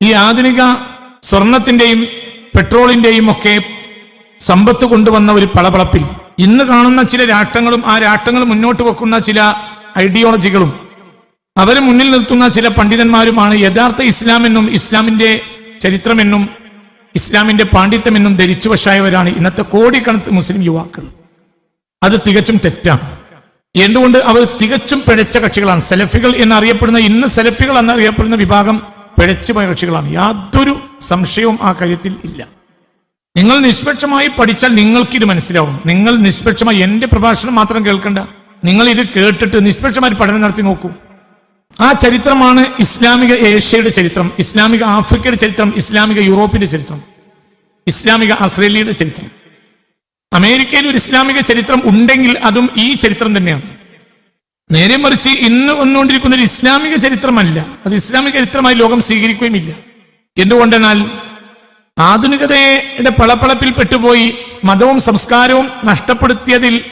ഈ ആധുനിക സ്വർണത്തിന്റെയും പെട്രോളിന്റെയും ഒക്കെ സമ്പത്ത് കൊണ്ടുവന്ന ഒരു പളപളപ്പിൽ ഇന്ന് കാണുന്ന ചില രാഷ്ട്രങ്ങളും ആ രാഷ്ട്രങ്ങൾ മുന്നോട്ട് വെക്കുന്ന ചില ഐഡിയോളജികളും അവരെ മുന്നിൽ നിർത്തുന്ന ചില പണ്ഡിതന്മാരുമാണ് യഥാർത്ഥ ഇസ്ലാമെന്നും ഇസ്ലാമിന്റെ ചരിത്രമെന്നും ഇസ്ലാമിന്റെ പാണ്ഡിത്യമെന്നും ധരിച്ചു വശായവരാണ് ഇന്നത്തെ കോടിക്കണക്ക് മുസ്ലിം യുവാക്കൾ. അത് തികച്ചും തെറ്റാണ്. എന്തുകൊണ്ട് അവർ തികച്ചും പിഴച്ച കക്ഷികളാണ്? സെലഫികൾ എന്നറിയപ്പെടുന്ന ഇന്ന് സെലഫികൾ എന്നറിയപ്പെടുന്ന വിഭാഗം പിഴച്ചുപോയ കക്ഷികളാണ്. യാതൊരു സംശയവും ആ കാര്യത്തിൽ ഇല്ല. നിങ്ങൾ നിഷ്പക്ഷമായി പഠിച്ചാൽ നിങ്ങൾക്കിത് മനസ്സിലാവും. നിങ്ങൾ നിഷ്പക്ഷമായി എന്റെ പ്രഭാഷണം മാത്രം കേൾക്കണ്ട. നിങ്ങൾ ഇത് കേട്ടിട്ട് നിഷ്പക്ഷമായി പഠനം നടത്തി നോക്കൂ. ആ ചരിത്രമാണ് ഇസ്ലാമിക ഏഷ്യയുടെ ചരിത്രം ഇസ്ലാമിക ആഫ്രിക്കയുടെ ചരിത്രം ഇസ്ലാമിക യൂറോപ്പിന്റെ ചരിത്രം ഇസ്ലാമിക ഓസ്ട്രേലിയയുടെ ചരിത്രം. അമേരിക്കയിൽ ഒരു ഇസ്ലാമിക ചരിത്രം ഉണ്ടെങ്കിൽ അതും ഈ ചരിത്രം തന്നെയാണ്. നേരെ മറിച്ച് ഇന്ന് വന്നുകൊണ്ടിരിക്കുന്ന ഒരു ഇസ്ലാമിക ചരിത്രമല്ല. അത് ഇസ്ലാമിക ചരിത്രമായി ലോകം സ്വീകരിക്കുകയുമില്ല. എന്തുകൊണ്ടെന്നാൽ ആധുനികതയുടെ പളപ്പളപ്പിൽ പെട്ടുപോയി മതവും സംസ്കാരവും നഷ്ടപ്പെടുത്തിയതിൽ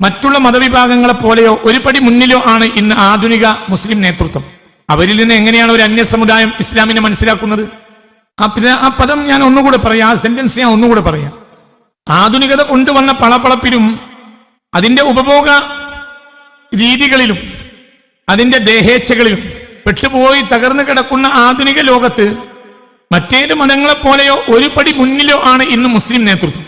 മറ്റുള്ള മതവിഭാഗങ്ങളെ പോലെയോ ഒരു പടി മുന്നിലോ ആണ് ഇന്ന് ആധുനിക മുസ്ലിം നേതൃത്വം. അവരിൽ നിന്ന് എങ്ങനെയാണ് ഒരു അന്യ സമുദായം ഇസ്ലാമിനെ മനസ്സിലാക്കുന്നത്? ആ പിന്നെ ആ പദം ഞാൻ ഒന്നുകൂടെ പറയാം. ആ സെന്റൻസ് ഞാൻ ഒന്നുകൂടെ പറയാം. ആധുനികത കൊണ്ടുവന്ന പളപ്പളപ്പിലും അതിന്റെ ഉപഭോഗ രീതികളിലും അതിന്റെ ദേഹേച്ഛകളിലും പെട്ടുപോയി തകർന്നു കിടക്കുന്ന ആധുനിക ലോകത്ത് മറ്റേത് മതങ്ങളെപ്പോലെയോ ഒരു പടി മുന്നിലോ ആണ് ഇന്ന് മുസ്ലിം നേതൃത്വം.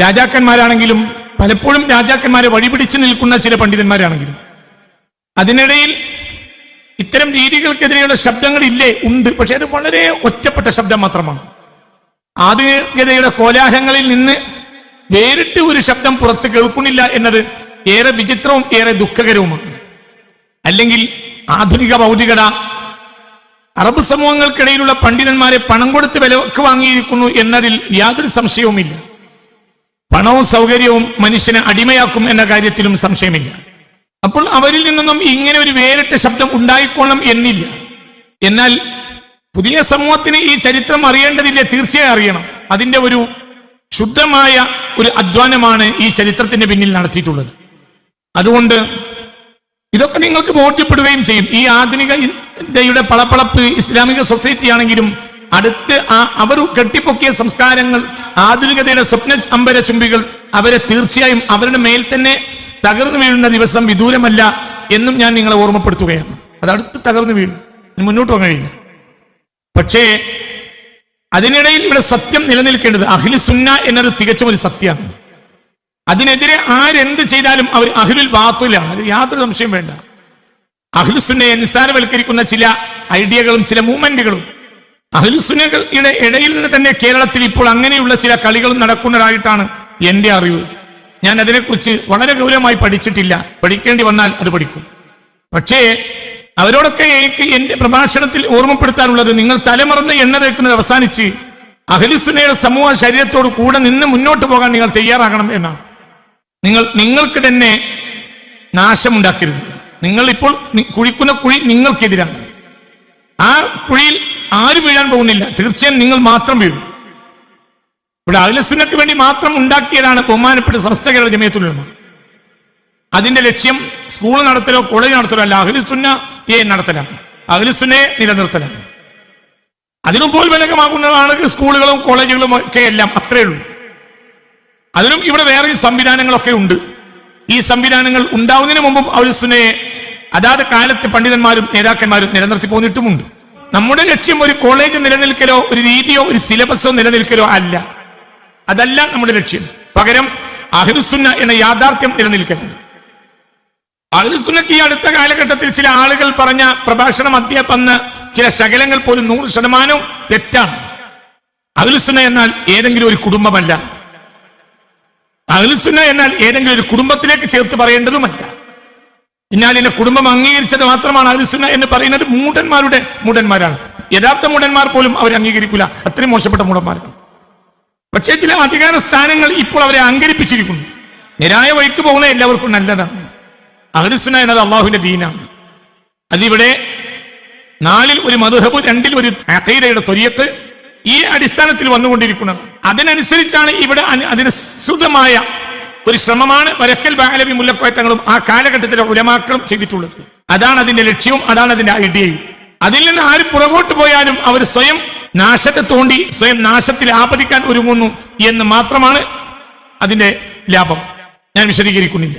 രാജാക്കന്മാരാണെങ്കിലും പലപ്പോഴും രാജാക്കന്മാരെ വഴിപിടിച്ച് നിൽക്കുന്ന ചില പണ്ഡിതന്മാരാണെങ്കിലും. അതിനിടയിൽ ഇത്തരം രീതികൾക്കെതിരെയുള്ള ശബ്ദങ്ങളില്ലേ? ഉണ്ട്. പക്ഷെ അത് വളരെ ഒറ്റപ്പെട്ട ശബ്ദം മാത്രമാണ്. ആധുനികതയുടെ കോലാഹലങ്ങളിൽ നിന്ന് വേറിട്ട് ഒരു ശബ്ദം പുറത്ത് കേൾക്കുന്നില്ല എന്നത് ഏറെ വിചിത്രവും ഏറെ ദുഃഖകരവുമാണ്. അല്ലെങ്കിൽ ആധുനിക ഭൗതികത അറബ് സമൂഹങ്ങൾക്കിടയിലുള്ള പണ്ഡിതന്മാരെ പണം കൊടുത്ത് വിലക്ക് വാങ്ങിയിരിക്കുന്നു എന്നതിൽ യാതൊരു സംശയവുമില്ല. പണവും സൗകര്യവും മനുഷ്യനെ അടിമയാക്കും എന്ന കാര്യത്തിലും സംശയമില്ല. അപ്പോൾ അവരിൽ നിന്നൊന്നും ഇങ്ങനെ ഒരു വേറിട്ട ശബ്ദം ഉണ്ടായിക്കോളണം എന്നില്ല. എന്നാൽ പുതിയ സമൂഹത്തിന് ഈ ചരിത്രം അറിയേണ്ടതില്ല? തീർച്ചയായും അറിയണം. അതിന്റെ ഒരു ശുദ്ധമായ ഒരു അധ്വാനമാണ് ഈ ചരിത്രത്തിന്റെ പിന്നിൽ നടത്തിയിട്ടുള്ളത്. അതുകൊണ്ട് ഇതൊക്കെ നിങ്ങൾക്ക് ബോധ്യപ്പെടുകയും ചെയ്യും. ഈ ആധുനിക ഇന്ത്യയുടെ പളപ്പളപ്പ് ഇസ്ലാമിക സൊസൈറ്റി ആണെങ്കിലും അടുത്ത് ആ അവർ കെട്ടിപ്പൊക്കിയ സംസ്കാരങ്ങൾ ആധുനികതയുടെ സ്വപ്ന അമ്പര ചുംബികൾ അവരെ തീർച്ചയായും അവരുടെ മേൽ തന്നെ തകർന്നു വീഴുന്ന ദിവസം വിദൂരമല്ല എന്നും ഞാൻ നിങ്ങളെ ഓർമ്മപ്പെടുത്തുകയാണ്. അത് അടുത്ത് തകർന്നു വീഴും. മുന്നോട്ട് പോകാൻ കഴിയില്ല. പക്ഷേ അതിനിടയിൽ ഇവിടെ സത്യം നിലനിൽക്കേണ്ടത് അഖിലു സുന്ന എന്നത് തികച്ചും ഒരു സത്യമാണ്. അതിനെതിരെ ആരെന്ത് ചെയ്താലും അവർ അഖിലുൽ ബാത്തുലാണ്. അതിൽ യാതൊരു സംശയം വേണ്ട. അഖിലുസുന്നയെ നിസ്സാരവൽക്കരിക്കുന്ന ചില ഐഡിയകളും ചില മൂവ്മെന്റുകളും. അഖിലുസുന്നകളുടെ ഇടയിൽ നിന്ന് തന്നെ കേരളത്തിൽ ഇപ്പോൾ അങ്ങനെയുള്ള ചില കളികളും നടക്കുന്നതായിട്ടാണ് എന്റെ അറിവ്. ഞാൻ അതിനെക്കുറിച്ച് വളരെ ഗൗരവമായി പഠിച്ചിട്ടില്ല. പഠിക്കേണ്ടി വന്നാൽ അത് പഠിക്കും. പക്ഷേ അവരോടൊക്കെ എനിക്ക് എന്റെ പ്രഭാഷണത്തിൽ ഓർമ്മപ്പെടുത്താനുള്ളത് നിങ്ങൾ തലമറന്ന് എണ്ണ തേക്കുന്നത് അവസാനിച്ച് അഖിലുസുന്നയുടെ സമൂഹ ശരീരത്തോട് കൂടെ നിന്ന് മുന്നോട്ട് പോകാൻ നിങ്ങൾ തയ്യാറാകണം എന്നാണ്. നിങ്ങൾ നിങ്ങൾക്ക് തന്നെ നാശമുണ്ടാക്കരുത്. നിങ്ങൾ ഇപ്പോൾ കുഴിക്കുന്ന കുഴി നിങ്ങൾക്കെതിരാണ്. ആ കുഴിയിൽ ആരും വീഴാൻ പോകുന്നില്ല. തീർച്ചയായും നിങ്ങൾ മാത്രം വീഴും. ഇവിടെ അഖിലസുന്നക്ക് വേണ്ടി മാത്രം ഉണ്ടാക്കിയതാണ് ബഹുമാനപ്പെട്ട സമസ്ത കേരള ജമയത്തുലമ അതിന്റെ ലക്ഷ്യം സ്കൂൾ നടത്തലോ കോളേജ് നടത്തലോ അല്ല അഖിലുസുന്നയെ നടത്തലാണ്. അഖിലുസുന്നയെ നിലനിർത്തലാണ്. അതിനുപോൽ വിലകമാകുന്നതാണ് സ്കൂളുകളും കോളേജുകളും ഒക്കെ എല്ലാം അത്രയേ ഉള്ളൂ. അതിനും ഇവിടെ വേറെ സംവിധാനങ്ങളൊക്കെ ഉണ്ട്. ഈ സംവിധാനങ്ങൾ ഉണ്ടാവുന്നതിന് മുമ്പും അഖിലുസുന്നയെ അതാത് കാലത്ത് പണ്ഡിതന്മാരും നേതാക്കന്മാരും നിലനിർത്തി പോന്നിട്ടുമുണ്ട്. നമ്മുടെ ലക്ഷ്യം ഒരു കോളേജ് നിലനിൽക്കലോ ഒരു രീതിയോ ഒരു സിലബസോ നിലനിൽക്കലോ അല്ല. അതല്ല നമ്മുടെ ലക്ഷ്യം. പകരം അഹ്ലുസുന്ന എന്ന യാഥാർത്ഥ്യം നിലനിൽക്കലാണ്. അഹ്ലുസുന്നക്ക് ഈ അടുത്ത കാലഘട്ടത്തിൽ ചില ആളുകൾ പറഞ്ഞ പ്രഭാഷണം അധ്യാപന്ന ചില ശകലങ്ങൾ പോലും നൂറ് ശതമാനവും തെറ്റാണ്. അഹ്ലുസുന്ന എന്നാൽ ഏതെങ്കിലും ഒരു കുടുംബമല്ല. അഹ്ലുസുന്ന എന്നാൽ ഏതെങ്കിലും ഒരു കുടുംബത്തിലേക്ക് ചേർത്ത് പറയേണ്ടതുമല്ല. എന്നാൽ എന്റെ കുടുംബം അംഗീകരിച്ചത് മാത്രമാണ് അഹ്ലുസുന്ന എന്ന് പറയുന്നത് മൂടന്മാരുടെ മൂടന്മാരാണ് യഥാർത്ഥ മൂടന്മാർ പോലും അവർ അംഗീകരിക്കില്ല. അത്രയും മോശപ്പെട്ട മൂടന്മാരാണ് പക്ഷേ ചില അധികാര സ്ഥാനങ്ങൾ ഇപ്പോൾ അവരെ അങ്കരിപ്പിച്ചിരിക്കുന്നു നിരായ വഴിക്ക് പോകുന്ന എല്ലാവർക്കും നല്ലതാണ്. അഹ്ലുസുന്ന എന്നത് അള്ളാഹുവിന്റെ ദീനാണ്. അതിവിടെ നാലിൽ ഒരു മധുഹബ് രണ്ടിൽ ഒരു അഖീദയുടെ തൊരിയത്ത് ഈ അടിസ്ഥാനത്തിൽ വന്നുകൊണ്ടിരിക്കുന്നത്. അതിനനുസരിച്ചാണ് ഇവിടെ അതിന് സുതമായ ഒരു ശ്രമമാണ് വരക്കൽ ബാലവി മുല്ലക്കോയത്തങ്ങളും ആ കാലഘട്ടത്തിലെ ഉലമാക്കളും ചെയ്തിട്ടുള്ളത്. അതാണ് അതിന്റെ ലക്ഷ്യവും അതാണ് അതിന്റെ ഐഡിയയും അതിൽ നിന്ന് ആര് പുറകോട്ട് പോയാലും അവർ സ്വയം നാശത്തെ തോണ്ടി സ്വയം നാശത്തിൽ ആപതിക്കാൻ ഒരുങ്ങുന്നു എന്ന് മാത്രമാണ് അതിന്റെ ലാഭം. ഞാൻ വിശദീകരിക്കുന്നില്ല.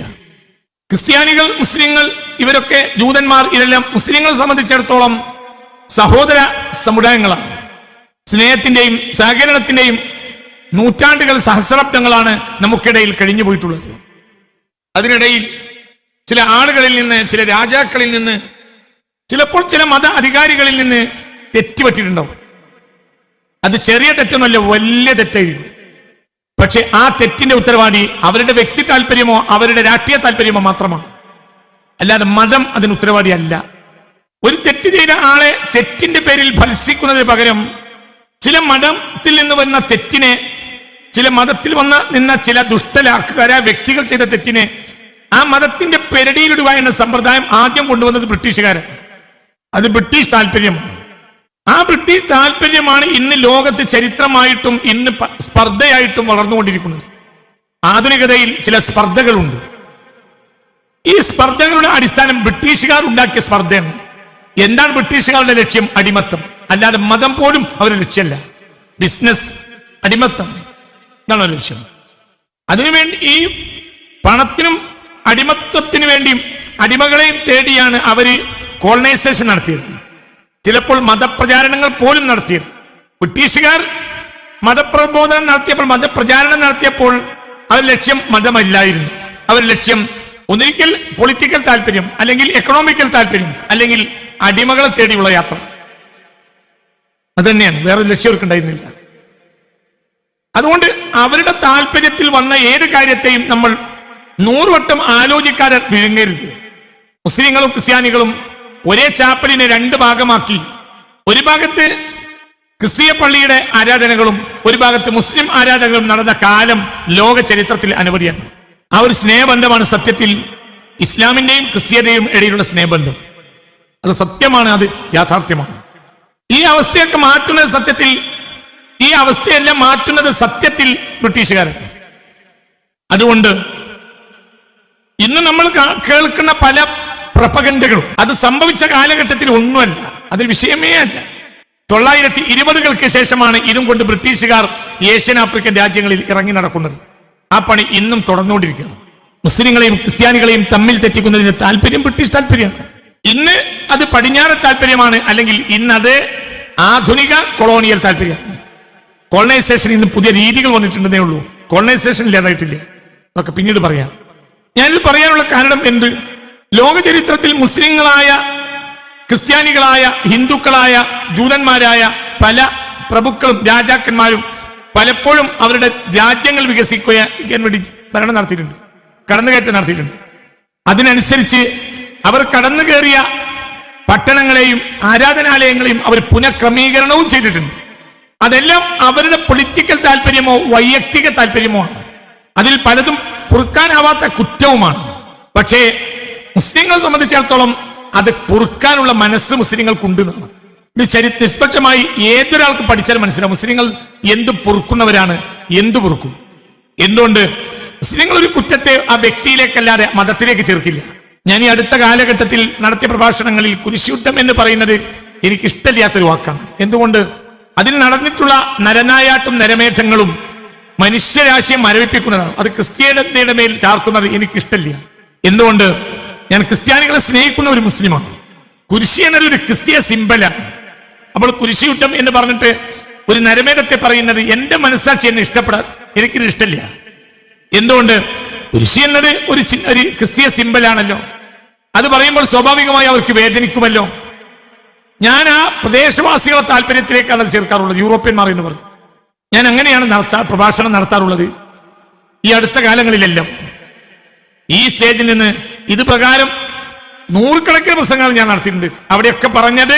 ക്രിസ്ത്യാനികൾ മുസ്ലിങ്ങൾ ഇവരൊക്കെ ജൂതന്മാർ ഇതെല്ലാം മുസ്ലിങ്ങളെ സംബന്ധിച്ചിടത്തോളം സഹോദര സമുദായങ്ങളാണ്. സ്നേഹത്തിന്റെയും സഹകരണത്തിന്റെയും നൂറ്റാണ്ടുകൾ സഹസ്രാബ്ദങ്ങളാണ് നമുക്കിടയിൽ കഴിഞ്ഞു പോയിട്ടുള്ളത് അതിനിടയിൽ ചില ആളുകളിൽ നിന്ന് ചില രാജാക്കളിൽ നിന്ന് ചിലപ്പോൾ ചില മത അധികാരികളിൽ നിന്ന് തെറ്റുപറ്റിയിട്ടുണ്ടാവും. അത് ചെറിയ തെറ്റൊന്നുമല്ല വലിയ തെറ്റായിരുന്നു പക്ഷെ ആ തെറ്റിന്റെ ഉത്തരവാദി അവരുടെ വ്യക്തി താല്പര്യമോ അവരുടെ രാഷ്ട്രീയ താല്പര്യമോ മാത്രമാണ്. അല്ലാതെ മതം അതിന് ഉത്തരവാദിയല്ല. ഒരു തെറ്റ് ചെയ്ത ആളെ തെറ്റിന്റെ പേരിൽ ഫലസിക്കുന്നതിന് പകരം ചില മതത്തിൽ നിന്ന് വന്ന തെറ്റിനെ ചില മതത്തിൽ വന്ന നിന്ന ചില ദുഷ്ടലാക്കുകാരായ വ്യക്തികൾ ചെയ്ത തെറ്റിനെ ആ മതത്തിന്റെ പെരടിയിലിടുക എന്ന സമ്പ്രദായം ആദ്യം കൊണ്ടുവന്നത് ബ്രിട്ടീഷുകാരൻ അത് ബ്രിട്ടീഷ് താല്പര്യമാണ്. ആ ബ്രിട്ടീഷ് താല്പര്യമാണ് ഇന്ന് ലോകത്ത് ചരിത്രമായിട്ടും ഇന്ന് സ്പർദ്ധയായിട്ടും വളർന്നുകൊണ്ടിരിക്കുന്നത്. ആധുനികതയിൽ ചില സ്പർദ്ധകളുണ്ട്. ഈ സ്പർദ്ധകളുടെ അടിസ്ഥാനം ബ്രിട്ടീഷുകാർ ഉണ്ടാക്കിയ സ്പർദ്ധയാണ്. എന്താണ് ബ്രിട്ടീഷുകാരുടെ ലക്ഷ്യം? അടിമത്തം. അല്ലാതെ മതം പോലും അവരുടെ ലക്ഷ്യമല്ല. ബിസിനസ് അടിമത്തം. ഇതാണ് ലക്ഷ്യം. അതിനുവേണ്ടി ഈ പണത്തിനും അടിമത്വത്തിനു വേണ്ടിയും അടിമകളെയും തേടിയാണ് അവർ കോളനൈസേഷൻ നടത്തിയത്. ചിലപ്പോൾ മതപ്രചാരണങ്ങൾ പോലും നടത്തിയത്. ബ്രിട്ടീഷുകാർ മതപ്രബോധനം നടത്തിയപ്പോൾ മതപ്രചാരണം നടത്തിയപ്പോൾ അവർ ലക്ഷ്യം മതമല്ലായിരുന്നു. അവർ ലക്ഷ്യം ഒന്നിരിക്കൽ പൊളിറ്റിക്കൽ താല്പര്യം അല്ലെങ്കിൽ എക്കണോമിക്കൽ താല്പര്യം അല്ലെങ്കിൽ അടിമകളെ തേടിയുള്ള യാത്ര. അത് തന്നെയാണ് വേറൊരു ലക്ഷ്യം അവർക്കുണ്ടായിരുന്നില്ല അതുകൊണ്ട് അവരുടെ താല്പര്യത്തിൽ വന്ന ഏത് കാര്യത്തെയും നമ്മൾ നൂറുവട്ടം ആലോചിക്കാതെ വിഴുങ്ങരുത്. മുസ്ലിങ്ങളും ക്രിസ്ത്യാനികളും ഒരേ ചാപ്പലിനെ രണ്ട് ഭാഗമാക്കി. ഒരു ഭാഗത്ത് ക്രിസ്തീയ പള്ളിയുടെ ആരാധനകളും ഒരു ഭാഗത്ത് മുസ്ലിം ആരാധനകളും നടന്ന കാലം ലോക ചരിത്രത്തിൽ അനവധിയാണ്. ആ ഒരു സ്നേഹബന്ധമാണ് സത്യത്തിൽ ഇസ്ലാമിന്റെയും ക്രിസ്തീയതയും ഇടയിലുള്ള സ്നേഹബന്ധം. അത് സത്യമാണ് അത് യാഥാർത്ഥ്യമാണ്. ഈ അവസ്ഥയൊക്കെ മാറ്റുന്നത് സത്യത്തിൽ ഈ അവസ്ഥയെല്ലാം മാറ്റുന്നത് സത്യത്തിൽ ബ്രിട്ടീഷുകാരൻ അതുകൊണ്ട് ഇന്ന് നമ്മൾ കേൾക്കുന്ന പല പ്രപകണ്ഡകളും അത് സംഭവിച്ച കാലഘട്ടത്തിൽ ഒന്നുമല്ല അതിൽ വിഷയമേ അല്ല. തൊള്ളായിരത്തി ഇരുപതുകൾക്ക് ശേഷമാണ് ഇതും കൊണ്ട് ബ്രിട്ടീഷുകാർ ഏഷ്യൻ ആഫ്രിക്കൻ രാജ്യങ്ങളിൽ ഇറങ്ങി നടക്കുന്നത്. ആ പണി ഇന്നും തുടർന്നുകൊണ്ടിരിക്കുകയാണ് മുസ്ലിങ്ങളെയും ക്രിസ്ത്യാനികളെയും തമ്മിൽ തെറ്റിക്കുന്നതിന് താല്പര്യം ബ്രിട്ടീഷ് താല്പര്യമാണ്. ഇന്ന് അത് പടിഞ്ഞാറ് താല്പര്യമാണ്. അല്ലെങ്കിൽ ഇന്ന് അത് ആധുനിക കൊളോണിയൽ താല്പര്യം. കോളനൈസേഷൻ ഇന്ന് പുതിയ രീതികൾ വന്നിട്ടുണ്ടെന്നേ ഉള്ളൂ. കോളനൈസേഷൻ ഇല്ലാതായിട്ടില്ല? അതൊക്കെ പിന്നീട് പറയാം. ഞാനിത് പറയാനുള്ള കാരണം എന്ത്? ലോക ചരിത്രത്തിൽ മുസ്ലിങ്ങളായ ക്രിസ്ത്യാനികളായ ഹിന്ദുക്കളായ ജൂതന്മാരായ പല പ്രഭുക്കളും രാജാക്കന്മാരും പലപ്പോഴും അവരുടെ രാജ്യങ്ങൾ വികസിക്കാൻ വേണ്ടി ഭരണം നടത്തിയിട്ടുണ്ട്. കടന്നുകയറ്റം നടത്തിയിട്ടുണ്ട്. അതിനനുസരിച്ച് അവർ കടന്നു കയറിയ പട്ടണങ്ങളെയും ആരാധനാലയങ്ങളെയും അവർ പുനഃക്രമീകരണവും ചെയ്തിട്ടുണ്ട്. അതെല്ലാം അവരുടെ പൊളിറ്റിക്കൽ താല്പര്യമോ വൈയക്തിക താല്പര്യമോ ആണ്. അതിൽ പലതും പൊറുക്കാനാവാത്ത കുറ്റവുമാണ്. പക്ഷേ മുസ്ലിങ്ങളെ സംബന്ധിച്ചിടത്തോളം അത് പൊറുക്കാനുള്ള മനസ്സ് മുസ്ലിങ്ങൾക്കുണ്ട് എന്നാണ്. ഇത് ചരി നിഷ്പക്ഷമായി ഏതൊരാൾക്ക് പഠിച്ചാലും മനസ്സിലാവും. മുസ്ലിങ്ങൾ എന്ത് പൊറുക്കുന്നവരാണ് എന്ത് പൊറുക്കും? എന്തുകൊണ്ട്? മുസ്ലിങ്ങൾ ഒരു കുറ്റത്തെ ആ വ്യക്തിയിലേക്കല്ലാതെ മതത്തിലേക്ക് ചേർക്കില്ല. ഞാൻ ഈ അടുത്ത കാലഘട്ടത്തിൽ നടത്തിയ പ്രഭാഷണങ്ങളിൽ കുരിശുദ്ധം എന്ന് പറയുന്നത് എനിക്ക് ഇഷ്ടമില്ലാത്തൊരു വാക്കാണ്. എന്തുകൊണ്ട്? അതിൽ നടന്നിട്ടുള്ള നരനായാട്ടും നരമേധങ്ങളും മനുഷ്യരാശിയെ മരവിപ്പിക്കുന്നതാണ്. അത് ക്രിസ്ത്യാനിയുടെ മേൽ ചാർത്തുന്നത് എനിക്ക് ഇഷ്ടമില്ല എന്തുകൊണ്ട്? ഞാൻ ക്രിസ്ത്യാനികളെ സ്നേഹിക്കുന്ന ഒരു മുസ്ലിമാണ്. കുരിശി എന്നൊരു ഒരു ക്രിസ്തീയ സിമ്പലാണ് അപ്പോൾ കുരിശിയുട്ടം എന്ന് പറഞ്ഞിട്ട് ഒരു നരമേധത്തെ പറയുന്നത് എന്റെ മനസ്സാക്ഷി എന്നെ ഇഷ്ടപ്പെടാൻ എനിക്കിത് ഇഷ്ടമില്ല. എന്തുകൊണ്ട്? കുരിശി എന്നത് ഒരു ഒരു ക്രിസ്തീയ സിമ്പലാണല്ലോ അത് പറയുമ്പോൾ സ്വാഭാവികമായി അവർക്ക് വേദനിക്കുമല്ലോ. ഞാൻ ആ പ്രദേശവാസികളെ താല്പര്യത്തിലേക്കാണ് അത് ചേർക്കാറുള്ളത്. യൂറോപ്യന്മാർ എന്ന് പറഞ്ഞു ഞാൻ അങ്ങനെയാണ് നടത്താ പ്രഭാഷണം നടത്താറുള്ളത്. ഈ അടുത്ത കാലങ്ങളിലെല്ലാം. ഈ സ്റ്റേജിൽ നിന്ന് ഇത് പ്രകാരം നൂറുകണക്കിന് പ്രസംഗങ്ങൾ ഞാൻ നടത്തിയിട്ടുണ്ട്. അവിടെയൊക്കെ പറഞ്ഞത്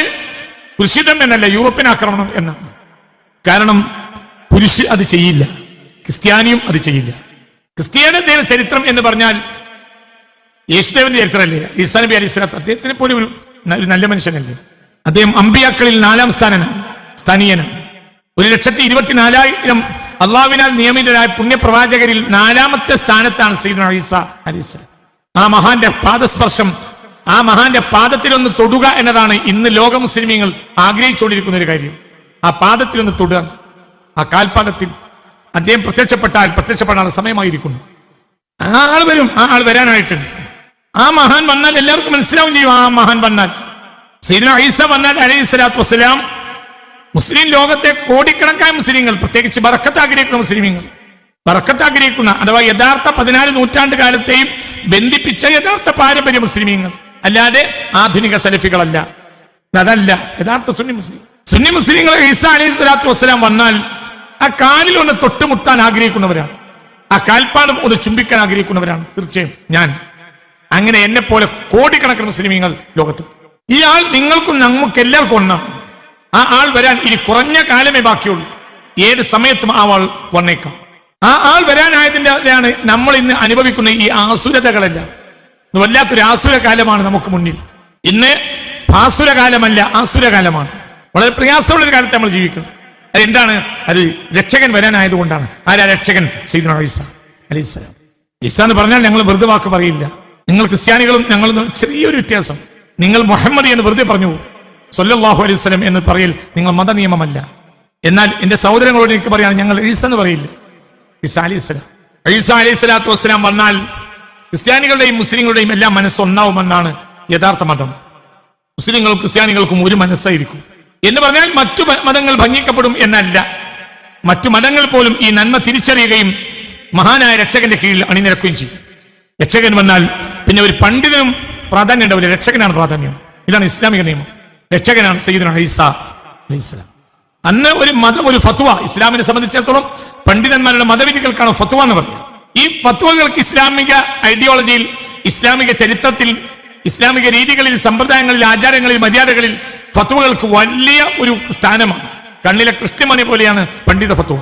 കുരിശിതം എന്നല്ല യൂറോപ്യൻ ആക്രമണം എന്നാണ്. കാരണം കുരിശ് അത് ചെയ്യില്ല. ക്രിസ്ത്യാനിയും അത് ചെയ്യില്ല. ക്രിസ്ത്യാനിയുടെ ചരിത്രം എന്ന് പറഞ്ഞാൽ യേശുദേവന്റെ ചരിത്രമല്ലേ? ഈസാ നബി അലി സ്വലാത്ത് അദ്ദേഹത്തിനെ പോലെ ഒരു നല്ല മനുഷ്യനല്ലേ? അദ്ദേഹം അമ്പിയാക്കളിൽ നാലാം സ്ഥാനനാണ് സ്ഥാനീയനാണ്. ഒരു ലക്ഷത്തി ഇരുപത്തിനാലായിരം അള്ളാവിനാൽ നിയമിതരായ പുണ്യപ്രവാചകരിൽ നാലാമത്തെ സ്ഥാനത്താണ് സീദന ഈസ അലിസ ആ മഹാന്റെ പാദസ്പർശം ആ മഹാന്റെ പാദത്തിലൊന്ന് തൊടുക എന്നതാണ് ഇന്ന് ലോക മുസ്ലിമീങ്ങൾ ആഗ്രഹിച്ചുകൊണ്ടിരിക്കുന്ന ഒരു കാര്യം. ആ പാദത്തിലൊന്ന് തൊടുക ആ കാൽപാദത്തിൽ അദ്ദേഹം പ്രത്യക്ഷപ്പെട്ടാൽ പ്രത്യക്ഷപ്പെടാനുള്ള സമയമായിരിക്കുന്നു. ആ ആൾ വരും ആ ആൾ വരാനായിട്ടുണ്ട്. ആ മഹാൻ വന്നാൽ എല്ലാവർക്കും മനസ്സിലാവും ചെയ്യും ആ മഹാൻ വന്നാൽ. സീന ഐസ വന്നാൽ അലൈഹി സ്വലാത്തു വസ്സലാം. മുസ്ലിം ലോകത്തെ കോടിക്കണക്കായ മുസ്ലിങ്ങൾ പ്രത്യേകിച്ച് ബറക്കത്ത് ആഗ്രഹിക്കുന്ന മുസ്ലിമീങ്ങൾ ബറക്കത്ത് ആഗ്രഹിക്കുന്ന അഥവാ യഥാർത്ഥ പതിനാല് നൂറ്റാണ്ട് കാലത്തെയും ബന്ധിപ്പിച്ച യഥാർത്ഥ പാരമ്പര്യ മുസ്ലിമീങ്ങൾ. അല്ലാതെ ആധുനിക സലഫികളല്ല. അതല്ല യഥാർത്ഥ സുന്നി മുസ്ലിം. സുന്നി മുസ്ലിങ്ങൾ ഈസ അലൈഹി സ്വലാത്തു വസ്സലാം വന്നാൽ ആ കാലിൽ ഒന്ന് തൊട്ടുമുട്ടാൻ ആഗ്രഹിക്കുന്നവരാണ്. ആ കാൽപ്പാടം ഒന്ന് ചുംബിക്കാൻ ആഗ്രഹിക്കുന്നവരാണ്. തീർച്ചയായും ഞാൻ. അങ്ങനെ എന്നെ പോലെ കോടിക്കണക്കിന് മുസ്ലിമീങ്ങൾ ലോകത്ത്. ഈ ആൾ നിങ്ങൾക്കും നമുക്ക് എല്ലാവർക്കും ഒന്നാണ് ആ ആൾ വരാൻ ഇനി കുറഞ്ഞ കാലമേ ബാക്കിയുള്ളൂ. ഏത് സമയത്തും ആ ആൾ വന്നേക്കാം. ആ ആൾ വരാനായതിന്റെയാണ് നമ്മൾ ഇന്ന് അനുഭവിക്കുന്ന ഈ ആസുരതകളെല്ലാം. വല്ലാത്തൊരു ആസുര കാലമാണ് നമുക്ക് മുന്നിൽ. ഇന്ന് ആസുര കാലമല്ല ആസുര കാലമാണ്. വളരെ പ്രയാസമുള്ള ഒരു കാലത്ത് നമ്മൾ ജീവിക്കുന്നത് അത് എന്താണ് അത് രക്ഷകൻ വരാനായതുകൊണ്ടാണ്. ആരാ രക്ഷകൻ? സീദന ഈസ അലൈഹിസ്സലാം. ഈസ എന്ന് പറഞ്ഞാൽ ഞങ്ങൾ വെറുതെ വാക്ക് പറയില്ല. നിങ്ങൾ ക്രിസ്ത്യാനികളും ഞങ്ങളും ചെറിയൊരു വ്യത്യാസം. നിങ്ങൾ മുഹമ്മദ് എന്ന് വെറുതെ പറഞ്ഞു സൊല്ലാഹു അലൈഹി വസല്ലം എന്ന് പറയൽ നിങ്ങൾ മത നിയമമല്ല എന്നാൽ എന്റെ സഹോദരങ്ങളോട് എനിക്ക് പറയാണ് ഞങ്ങൾ ഈസ എന്ന് പറയില്ല. ഈസ അലി സ്വലാം. ഈസ അലൈഹി സ്വലാത്തു വസ്സലാം വന്നാൽ ക്രിസ്ത്യാനികളുടെയും മുസ്ലിങ്ങളുടെയും എല്ലാം മനസ്സൊന്നാവുമെന്നാണ് യഥാർത്ഥ മതം. മുസ്ലിങ്ങളും ക്രിസ്ത്യാനികൾക്കും ഒരു മനസ്സായിരിക്കും. എന്ന് പറഞ്ഞാൽ മറ്റു മതങ്ങൾ ഭംഗിക്കപ്പെടും എന്നല്ല. മറ്റു മതങ്ങൾ പോലും ഈ നന്മ തിരിച്ചറിയുകയും മഹാനായ രക്ഷകന്റെ കീഴിൽ അണിനിരക്കുകയും ചെയ്യും. രക്ഷകൻ വന്നാൽ പിന്നെ ഒരു പണ്ഡിതനും പ്രാധാന്യം ഉണ്ടാവില്ല രക്ഷകനാണ് പ്രാധാന്യം. ഇതാണ് ഇസ്ലാമിക നിയമം. രക്ഷകനാണ് സയ്യിദ് ഈസ അലൈഹിസ്സലാം അന്ന് ഒരു മതം ഒരു ഫത്വ ഇസ്ലാമിനെ സംബന്ധിച്ചിടത്തോളം പണ്ഡിതന്മാരുടെ മതവിധികൾക്കാണ് ഫത്വ എന്ന് പറയുന്നത് ഈ ഫത്വകൾക്ക് ഇസ്ലാമിക ഐഡിയോളജിയിൽ ഇസ്ലാമിക ചരിത്രത്തിൽ ഇസ്ലാമിക രീതികളിൽ സമ്പ്രദായങ്ങളിൽ ആചാരങ്ങളിൽ മര്യാദകളിൽ ഫത്വകൾക്ക് വലിയ ഒരു സ്ഥാനമാണ്. കണ്ണിലെ കൃഷ്ണമണി പോലെയാണ് പണ്ഡിത ഫത്വ.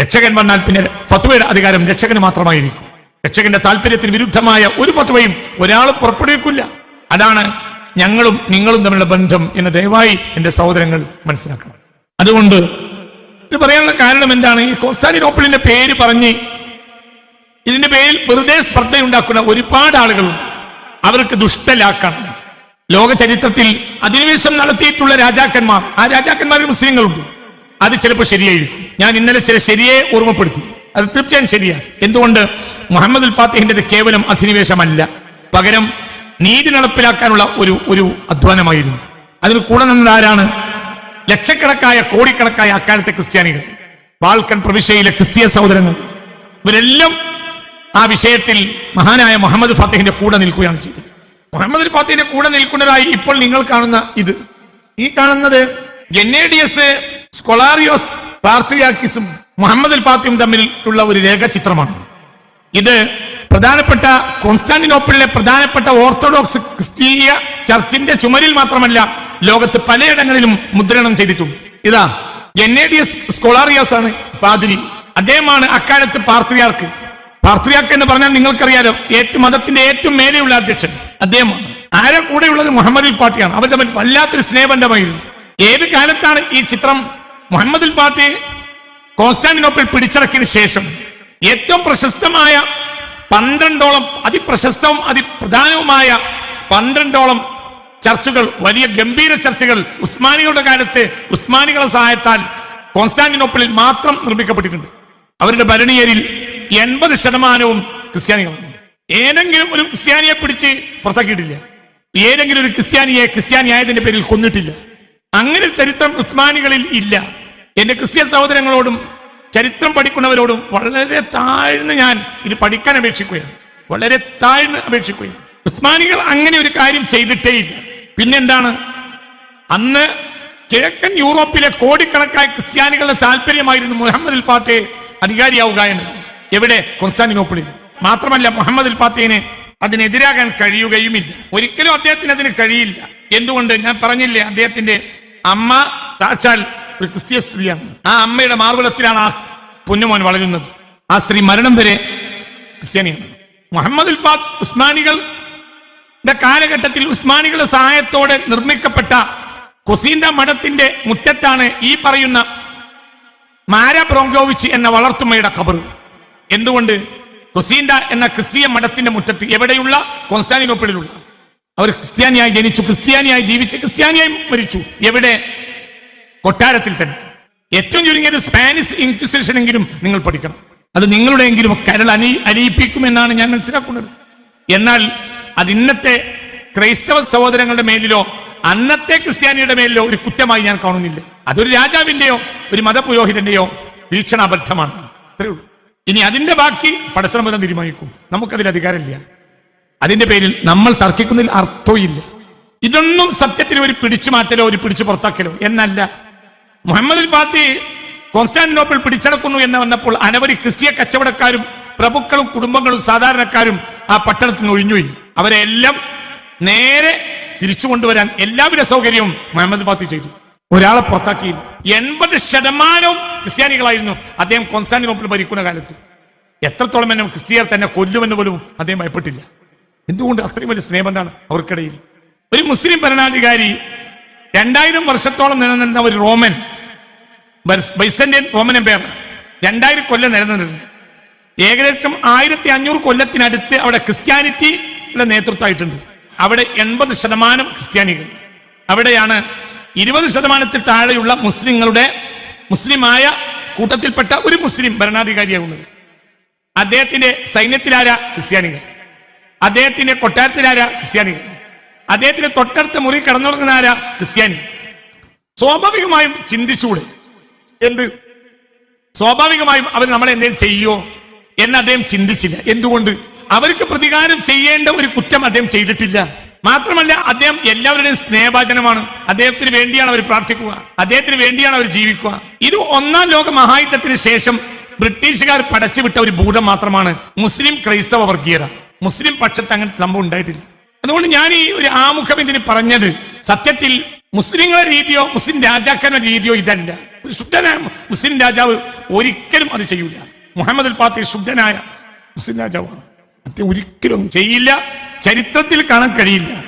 രക്ഷകൻ വന്നാൽ പിന്നെ ഫത്വയുടെ അധികാരം രക്ഷകന് മാത്രമായിരിക്കും. രക്ഷകന്റെ താല്പര്യത്തിന് വിരുദ്ധമായ ഒരു ഫത്വയും ഒരാളും പുറപ്പെടുവിക്കില്ല. അതാണ് ഞങ്ങളും നിങ്ങളും തമ്മിലുള്ള ബന്ധം എന്ന് ദയവായി എന്റെ സഹോദരങ്ങൾ മനസ്സിലാക്കണം. അതുകൊണ്ട് ഇത് പറയാനുള്ള കാരണം എന്താണ്? ഈ കോസ്റ്റാന്റിനോപ്പിളിന്റെ പേര് പറഞ്ഞ് ഇതിന്റെ പേരിൽ വെറുതെ സ്പർദ്ധയുണ്ടാക്കുന്ന ഒരുപാട് ആളുകളുണ്ട്. അവർക്ക് ദുഷ്ടലാക്കണം. ലോക ചരിത്രത്തിൽ അധിനിവേശം നടത്തിയിട്ടുള്ള രാജാക്കന്മാർ ആ രാജാക്കന്മാരിൽ മുസ്ലിങ്ങളുണ്ട്. അത് ചിലപ്പോൾ ശരിയായിരിക്കും. ഞാൻ ഇന്നലെ ചില ശരിയെ ഓർമ്മപ്പെടുത്തി. അത് തീർച്ചയായും ശരിയാണ് എന്തുകൊണ്ട്? മുഹമ്മദ് ഉൽ ഫാത്തിഹിന്റേത് കേവലം അധിനിവേശമല്ല. പകരം നീതി നടപ്പിലാക്കാനുള്ള ഒരു ഒരു അധ്വാനമായിരുന്നു. അതിന് കൂടെ നിന്നത് ആരാണ്? ലക്ഷക്കണക്കായ കോടിക്കണക്കായ അക്കാലത്തെ ക്രിസ്ത്യാനികൾ. ബാൽക്കൻ പ്രവിശ്യയിലെ ക്രിസ്തീയ സഹോദരങ്ങൾ. ഇവരെല്ലാം ആ വിഷയത്തിൽ മഹാനായ മുഹമ്മദ് ഫാത്തിഹിന്റെ കൂടെ നിൽക്കുകയാണ് ചെയ്തത്. മുഹമ്മദ് ഫാത്തിഹിന്റെ കൂടെ നിൽക്കുന്നതായി ഇപ്പോൾ നിങ്ങൾ കാണുന്ന ഇത്. ഈ കാണുന്നത് N A D S Scholarios പാർത്തിയാക്കിസും Muhammad ഫാത്തിയും തമ്മിലുള്ള ഒരു രേഖാചിത്രമാണ്. ഇത് പ്രധാനപ്പെട്ട കോൺസ്റ്റാന്റിനോപ്പിളിലെ പ്രധാനപ്പെട്ട ഓർത്തഡോക്സ് ക്രിസ്തീയ ചർച്ചിന്റെ ചുമരിൽ മാത്രമല്ല ലോകത്ത് പലയിടങ്ങളിലും മുദ്രണം ചെയ്തിട്ടുണ്ട്. ഇതാ N A D S Scholarios ആണ് പാതിരി. അദ്ദേഹമാണ് അക്കാലത്ത് പാർത്തിയാർക്ക് പാർത്തിയാർക്ക് എന്ന് പറഞ്ഞാൽ നിങ്ങൾക്കറിയാലോ ഏറ്റവും മതത്തിന്റെ ഏറ്റവും മേലെയുള്ള അധ്യക്ഷൻ അദ്ദേഹമാണ്. ആരെ കൂടെയുള്ളത് മുഹമ്മദ് പാട്ടിയാണ് അവർ തമ്മിൽ വല്ലാത്തൊരു സ്നേഹബന്ധമായിരുന്നു. ഏത് കാലത്താണ് ഈ ചിത്രം? മുഹമ്മദ് പാട്ടി കോൺസ്റ്റാന്റിനോപ്പിൾ പിടിച്ചടക്കിയതിനു ശേഷം ഏറ്റവും പ്രശസ്തമായ പന്ത്രണ്ടോളം അതിപ്രശസ്തവും അതിപ്രധാനവുമായ പന്ത്രണ്ടോളം ചർച്ചുകൾ വലിയ ഗംഭീര ചർച്ചകൾ ഉസ്മാനികളുടെ കാലത്ത് ഉസ്മാനികളുടെ സഹായത്താൽ കോൺസ്റ്റാന്റിനോപ്പിളിൽ മാത്രം നിർമ്മിക്കപ്പെട്ടിട്ടുണ്ട്. അവരുടെ ഭരണീയരിൽ എൺപത് ശതമാനവും ക്രിസ്ത്യാനികളാണ്. ഏതെങ്കിലും ഒരു ക്രിസ്ത്യാനിയെ പിടിച്ച് പുറത്താക്കിയിട്ടില്ല. ഏതെങ്കിലും ഒരു ക്രിസ്ത്യാനിയെ ക്രിസ്ത്യാനിയായതിന്റെ പേരിൽ കൊന്നിട്ടില്ല. അങ്ങനെ ചരിത്രം ഉസ്മാനികളിൽ ഇല്ല. എന്റെ ക്രിസ്ത്യൻ സഹോദരങ്ങളോടും ചരിത്രം പഠിക്കുന്നവരോടും വളരെ താഴ്ന്ന് ഞാൻ ഇത് പഠിക്കാൻ അപേക്ഷിക്കുകയാണ്. വളരെ താഴ്ന്ന് അപേക്ഷിക്കുകയാണ്. ഉസ്മാനികൾ അങ്ങനെ ഒരു കാര്യം ചെയ്തിട്ടേ ഇല്ല. പിന്നെന്താണ്? അന്ന് കിഴക്കൻ യൂറോപ്പിലെ കോടിക്കണക്കായ ക്രിസ്ത്യാനികളുടെ താല്പര്യമായിരുന്നു മുഹമ്മദ് ഫാത്തെ അധികാരിയാവുക എന്നത്. എവിടെ? കോൺസ്റ്റാന്റിനോപ്പിളിൽ. മാത്രമല്ല മുഹമ്മദ് ഫാത്തേനെ അതിനെതിരാകാൻ കഴിയുകയുമില്ല. ഒരിക്കലും അദ്ദേഹത്തിന് അതിന് കഴിയില്ല. എന്തുകൊണ്ട്? ഞാൻ പറഞ്ഞില്ലേ അദ്ദേഹത്തിന്റെ അമ്മ സാക്ഷാൽ ഒരു ക്രിസ്തീയ സ്ത്രീയാണ്. ആ അമ്മയുടെ മാർബലത്തിലാണ് ആ പൊന്നുമോൻ വളരുന്നത്. ആ സ്ത്രീ മരണം വരെ ക്രിസ്ത്യാനിയാണ്. മുഹമ്മദ് ഉൽഫാദ് ഉസ്മാനികൾ കാലഘട്ടത്തിൽ ഉസ്മാനികളുടെ സഹായത്തോടെ നിർമ്മിക്കപ്പെട്ട കുസീന്ത മഠത്തിന്റെ മുറ്റത്താണ് ഈ പറയുന്ന മാര ബ്രോങ്കോവിച്ച് എന്ന വളർത്തുമ്മയുടെ ഖബർ എന്തുകൊണ്ട്? കൊസീന്ത എന്ന ക്രിസ്തീയ മഠത്തിന്റെ മുറ്റത്ത് എവിടെയുള്ള? കോൺസ്റ്റാന്റിനോപ്പിളിലുള്ള. അവർ ക്രിസ്ത്യാനിയായി ജനിച്ചു ക്രിസ്ത്യാനിയായി ജീവിച്ച് ക്രിസ്ത്യാനിയായി മരിച്ചു. എവിടെ? കൊട്ടാരത്തിൽ തന്നെ. ഏറ്റവും ചുരുങ്ങിയത് സ്പാനിഷ് ഇൻക്വിസിഷൻ എങ്കിലും നിങ്ങൾ പഠിക്കണം. അത് നിങ്ങളുടെയെങ്കിലും കരൾ അനി അനിയിപ്പിക്കുമെന്നാണ് ഞാൻ മനസ്സിലാക്കുന്നത്. എന്നാൽ അത് ഇന്നത്തെ ക്രൈസ്തവ സഹോദരങ്ങളുടെ മേലിലോ അന്നത്തെ ക്രിസ്ത്യാനിയുടെ മേലിലോ ഒരു കുറ്റമായി ഞാൻ കാണുന്നില്ല. അതൊരു രാജാവിന്റെയോ ഒരു മതപുരോഹിതന്റെയോ വീക്ഷണാബദ്ധമാണ്. അത്രേ ഉള്ളൂ. ഇനി അതിന്റെ ബാക്കി പടശ്രമം തീരുമാനിക്കും. നമുക്കതിൽ അധികാരമില്ല. അതിന്റെ പേരിൽ നമ്മൾ തർക്കിക്കുന്നതിൽ അർത്ഥമില്ല ഇതൊന്നും സത്യത്തിൽ ഒരു പിടിച്ചു മാറ്റലോ ഒരു പിടിച്ചു പുറത്താക്കലോ എന്നല്ല. മുഹമ്മദ് ഫാത്തി കോൺസ്റ്റാന്റിനോപ്പിൾ പിടിച്ചടക്കുന്നു എന്ന് വന്നപ്പോൾ അനവധി ക്രിസ്തീയ കച്ചവടക്കാരും പ്രഭുക്കളും കുടുംബങ്ങളും സാധാരണക്കാരും ആ പട്ടണത്തിൽ നിന്ന് ഒഴിഞ്ഞുപോയി. അവരെ എല്ലാം നേരെ തിരിച്ചു കൊണ്ടുവരാൻ എല്ലാവിധ സൗകര്യവും മുഹമ്മദ് ഫാത്തി ചെയ്തു. ഒരാളെ പുറത്താക്കി. എൺപത് ശതമാനവും ക്രിസ്ത്യാനികളായിരുന്നു അദ്ദേഹം കോൺസ്റ്റാന്റിനോപ്പിൾ ഭരിക്കുന്ന കാലത്ത്. എത്രത്തോളം എന്നെ ക്രിസ്തീയർ തന്നെ കൊല്ലുമെന്ന് പോലും അദ്ദേഹം ഭയപ്പെട്ടില്ല. എന്തുകൊണ്ട് അത്രയും വലിയ സ്നേഹബന്ധമാണ് അവർക്കിടയിൽ? ഒരു മുസ്ലിം ഭരണാധികാരി രണ്ടായിരം വർഷത്തോളം നിലനിന്ന ഒരു റോമൻ ബൈസന്റിയൻ റോമൻ എംപയർ രണ്ടായിരം കൊല്ലം നിലനിന്നിരുന്നു. ഏകദേശം ആയിരത്തി അഞ്ഞൂറ് കൊല്ലത്തിനടുത്ത് അവിടെ ക്രിസ്ത്യാനിറ്റിയുടെ നേതൃത്വമായിട്ടുണ്ട്. അവിടെ എൺപത് ശതമാനം ക്രിസ്ത്യാനികൾ. അവിടെയാണ് ഇരുപത് ശതമാനത്തിൽ താഴെയുള്ള മുസ്ലിങ്ങളുടെ മുസ്ലിമായ കൂട്ടത്തിൽപ്പെട്ട ഒരു മുസ്ലിം ഭരണാധികാരിയാകുന്നത്. അദ്ദേഹത്തിന്റെ സൈന്യത്തിലാര ക്രിസ്ത്യാനികൾ. അദ്ദേഹത്തിന്റെ കൊട്ടാരത്തിലാര ക്രിസ്ത്യാനികൾ. അദ്ദേഹത്തിന്റെ തൊട്ടടുത്ത മുറി കടന്നുറങ്ങുന്ന ആരാ ക്രിസ്ത്യാനി. സ്വാഭാവികമായും ചിന്തിച്ചൂടെ എന്ത്? സ്വാഭാവികമായും അവർ നമ്മളെ എന്തെങ്കിലും ചെയ്യോ? എന്ന് അദ്ദേഹം ചിന്തിച്ചില്ല. എന്തുകൊണ്ട്? അവർക്ക് പ്രതികാരം ചെയ്യേണ്ട ഒരു കുറ്റം അദ്ദേഹം ചെയ്തിട്ടില്ല. മാത്രമല്ല അദ്ദേഹം എല്ലാവരുടെയും സ്നേഹഭാചനമാണ് അദ്ദേഹത്തിന് വേണ്ടിയാണ് അവർ പ്രാർത്ഥിക്കുക. അദ്ദേഹത്തിന് വേണ്ടിയാണ് അവർ ജീവിക്കുക. ഇത് ഒന്നാം ലോക മഹായുദ്ധത്തിന് ശേഷം ബ്രിട്ടീഷുകാർ പടച്ചുവിട്ട ഒരു ഭൂതം മാത്രമാണ് മുസ്ലിം ക്രൈസ്തവ വർഗീയത. മുസ്ലിം പക്ഷത്ത് അങ്ങനത്തെ സംഭവം ഉണ്ടായിട്ടില്ല. അതുകൊണ്ട് ഞാൻ ഈ ഒരു ആമുഖം ഇതിന് പറഞ്ഞത് സത്യത്തിൽ മുസ്ലിങ്ങളുടെ രീതിയോ മുസ്ലിം രാജാക്കന്മാരുടെ രീതിയോ ഇതല്ല. ഒരു ശുദ്ധനായ മുസ്ലിം രാജാവ് ഒരിക്കലും അത് ചെയ്യില്ല മുഹമ്മദ് അൽ ഫാത്തി ശുദ്ധനായ മുസ്ലിം രാജാവാണ്. അദ്ദേഹം ഒരിക്കലും ചെയ്യില്ല. ചരിത്രത്തിൽ കാണാൻ കഴിയില്ല.